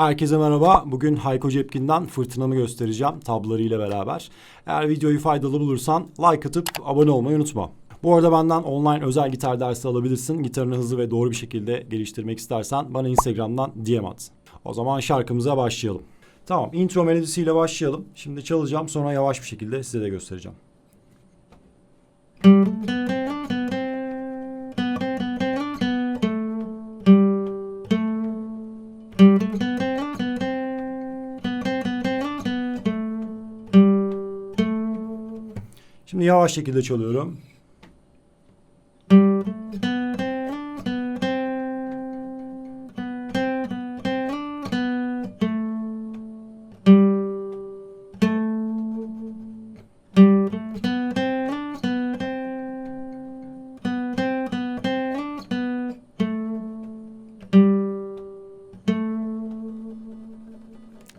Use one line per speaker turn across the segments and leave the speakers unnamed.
Herkese merhaba. Bugün Hayko Cepkin'den fırtınamı göstereceğim tablolarıyla beraber. Eğer videoyu faydalı bulursan like atıp abone olmayı unutma. Bu arada benden online özel gitar dersi alabilirsin. Gitarını hızlı ve doğru bir şekilde geliştirmek istersen bana Instagram'dan DM at. O zaman şarkımıza başlayalım. Tamam intro melodisiyle başlayalım. Şimdi çalacağım sonra yavaş bir şekilde size de göstereceğim. Şimdi yavaş şekilde çalıyorum.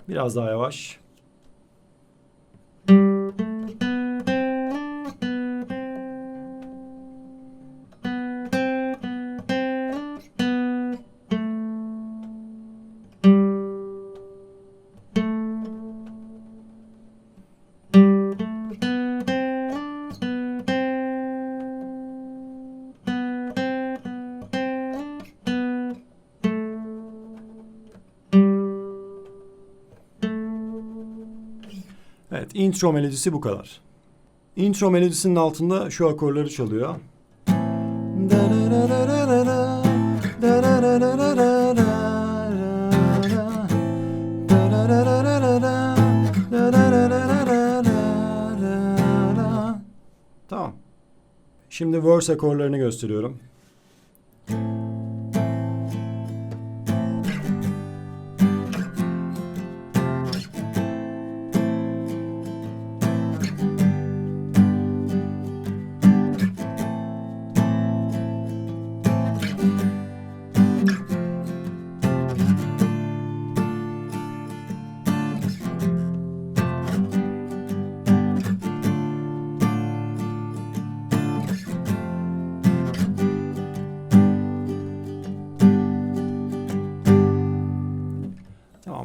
Biraz daha yavaş. İntro melodisi bu kadar. Intro melodisinin altında şu akorları çalıyor. Tamam. Şimdi verse akorlarını gösteriyorum.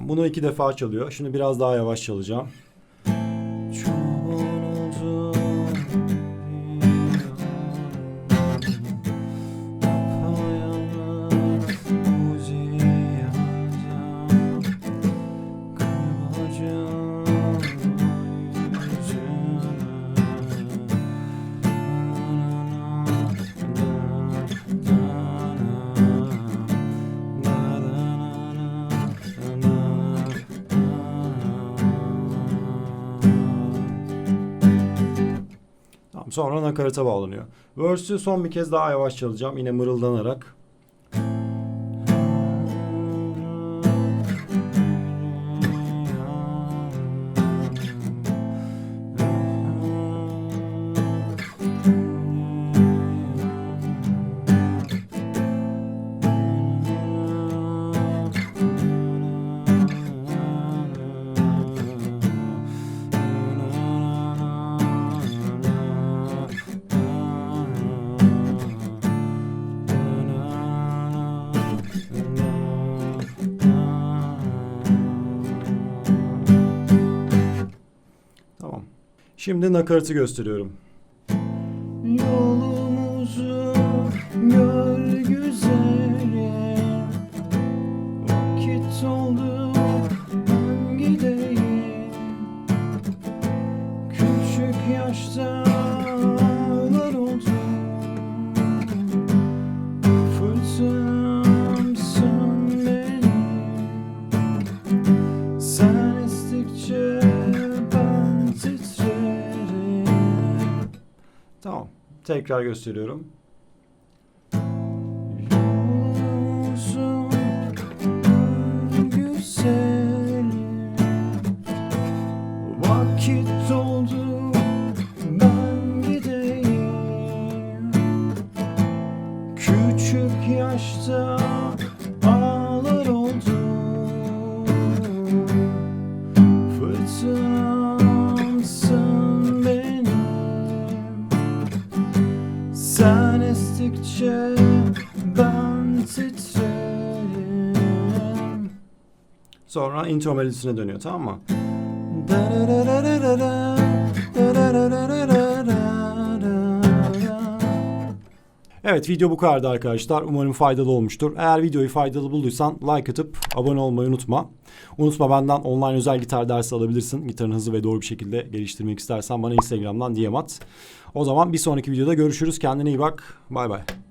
Bunu iki defa çalıyor. Şimdi biraz daha yavaş çalacağım. Sonra nakarata bağlanıyor. Verse'ü son bir kez daha yavaş çalacağım. Yine mırıldanarak. Şimdi nakaratı gösteriyorum.
Yolumuzu gör güzelim
Tekrar gösteriyorum.
Vakit oldu Sen estikçe ben titrerim
Sonra intro melodisine dönüyor tamam mı? Evet video bu kadardı arkadaşlar. Umarım faydalı olmuştur. Eğer videoyu faydalı bulduysan like atıp abone olmayı unutma. Unutma benden online özel gitar dersi alabilirsin. Gitarını hızlı ve doğru bir şekilde geliştirmek istersen bana Instagram'dan DM at. O zaman bir sonraki videoda görüşürüz. Kendine iyi bak. Bay bay.